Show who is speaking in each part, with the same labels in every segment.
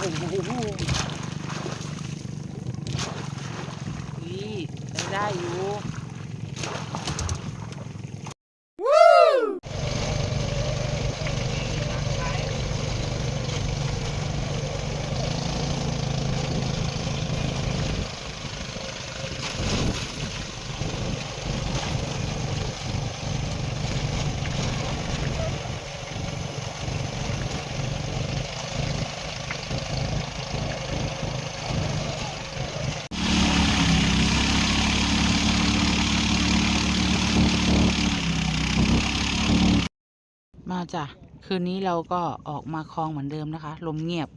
Speaker 1: นี่ได้อยู่ จ้ะ คืนนี้เราก็ออกมาคลองเหมือนเดิมนะคะ ลมเงียบ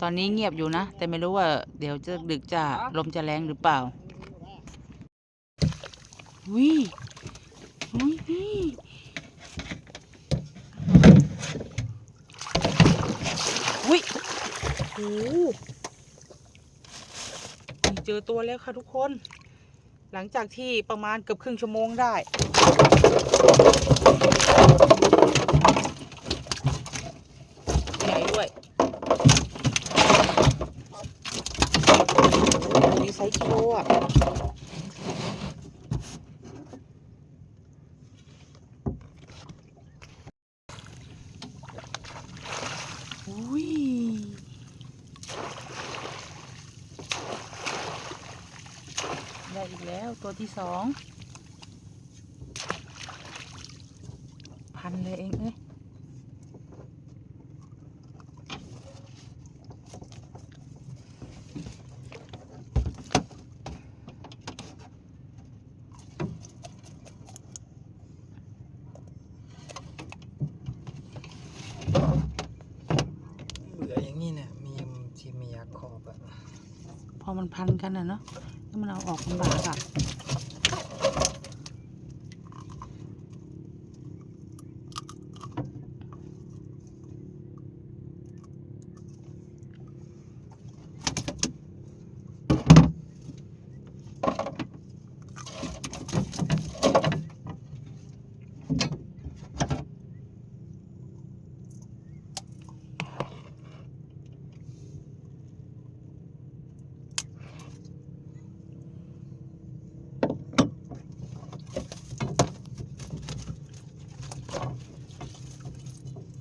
Speaker 1: ตอนนี้เงียบอยู่นะ แต่ไม่รู้ว่าเดี๋ยวจะดึกจะลมจะแรงหรือเปล่าวิวิวิวิโอ้โหเจอตัวแล้วค่ะทุกคน หลังจากที่ประมาณเกือบครึ่งชั่วโมงได้ ใหญ่ด้วยมีไซส์กิโลอะอุ้ย ได้ อีกแล้วตัวที่สองพันเลยเองเอ้ย
Speaker 2: เบื่ออย่างนี้เนี่ยมีมที่ไม่อยากขอบอะ
Speaker 1: พอมันพันกันอะเนาะแล้วมันเอาออกลำบากอะ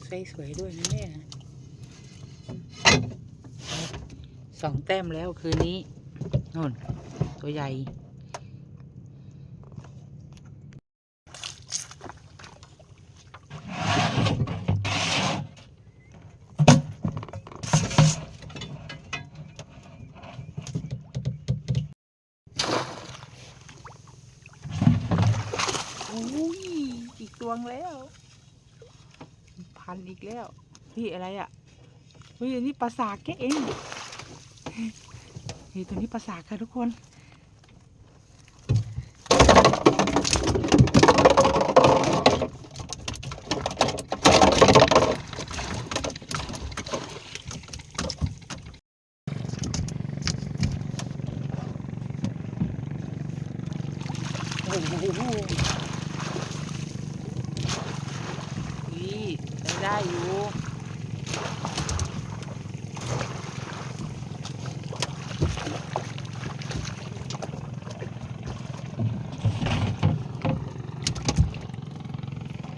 Speaker 1: ใส่สวยด้วยนะเนี่ยสองแต้มแล้วคืนนี้นู่น ตัวใหญ่โอ้ยอีกตัวงแล้ว พันอีกแล้วพี่อะไรอะ่ะเฮ้ยอันนี้ปลาสากแกเองนี่ตัวนี้ปลาสากค่ะทุกคน โอ้โหนี่ได้ได้อยู่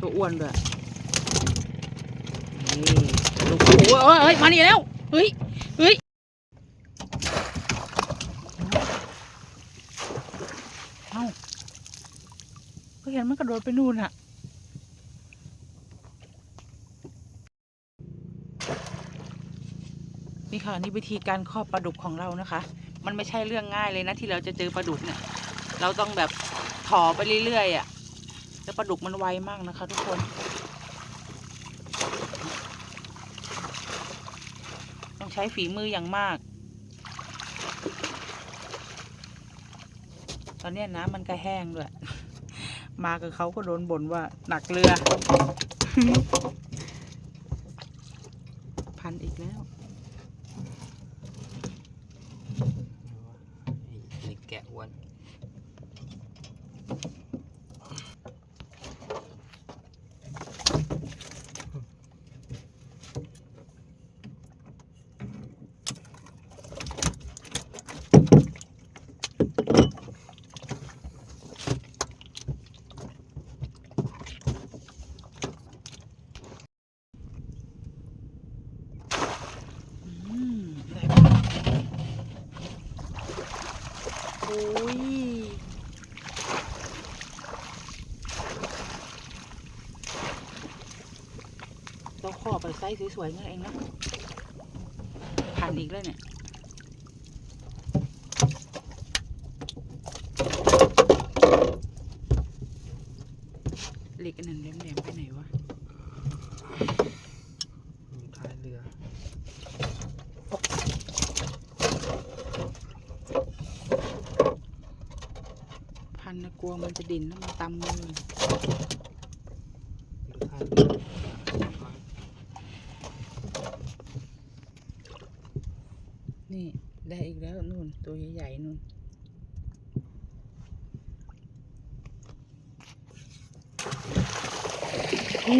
Speaker 1: ตัวอ้วนด้วยนี่ลูกโอ้ยเอ้ยมานี่แล้วเฮ้ยเฮ้ยเอ้าก็เห็นมันกระโดดไปนู่นอะนี่ค่ะนี่วิธีการครอบปลาดุกของเรานะคะ มันไม่ใช่เรื่องง่ายเลยนะที่เราจะเจอปลาดุกเนี่ย เราต้องแบบถอไปเรื่อยๆอะ แล้วปลาดุกมันไวมากนะคะ ทุกคน ต้องใช้ฝีมืออย่างมาก ตอนนี้น้ำมันก็แห้งด้วย มากับเขาก็โดนบ่นว่าหนักเรือ เราขอไปไซส์สวยๆนั่นเองนะผ่านอีกแล้วเนี่ย กลัวมันจะดิ่นแล้วมันตำมือ
Speaker 2: อยู่ท้ายเรือ
Speaker 1: นี่ได้อีกแล้วนู่นตัวใหญ่ๆนู่นโอ้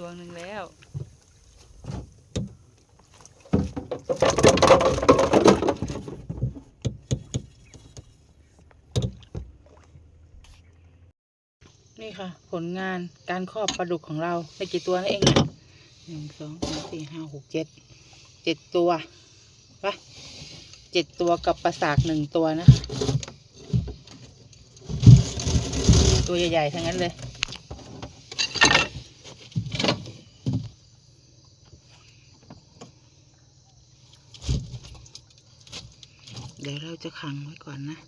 Speaker 1: มได้อีกตัวหนึ่งแล้วนี่ค่ะ ผลงานการครอบปลาดุกของเราได้กี่ตัวนั่นเองหนึ่งสองสามสี่ห้าหกเจ็ดเจ็ดตัวปะเจ็ดตัวกับปลาสากหนึ่งตัวนะคะ ตัวใหญ่ ๆ ทั้งนั้นเลย เดี๋ยวเราจะขังไว้ก่อนนะ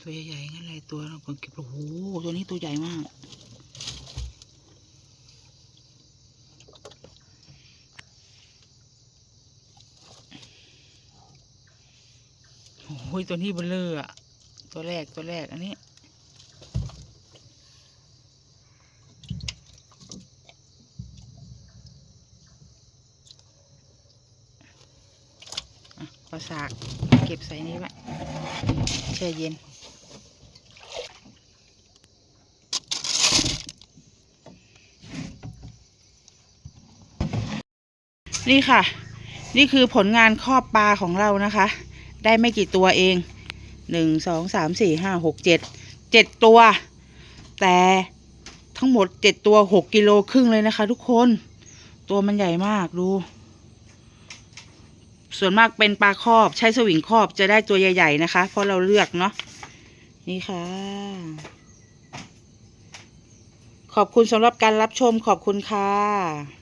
Speaker 1: ตัวใหญ่ๆงั้นเลยตัวเราคนเก็บโอ้โหตัวนี้ตัวใหญ่มากโอ้ยตัวนี้เบลเลอร์อะตัวแรกตัวแรกอันนี้ อะปลาสากเก็บใส่นี้ไว้แช่เย็น นี่ค่ะ นี่คือผลงานครอบปลาของเรานะคะ ได้ไม่กี่ตัวเองหนึ่งสองสามสี่ห้าหกเจ็ดเจ็ดตัว แต่ทั้งหมดเจ็ดตัวหกกิโลครึ่งเลยนะคะทุกคน ตัวมันใหญ่มากดู ส่วนมากเป็นปลาครอบใช้สวิงครอบจะได้ตัวใหญ่ ๆ นะคะ เพราะเราเลือกเนาะนี่ค่ะ ขอบคุณสำหรับการรับชมขอบคุณค่ะ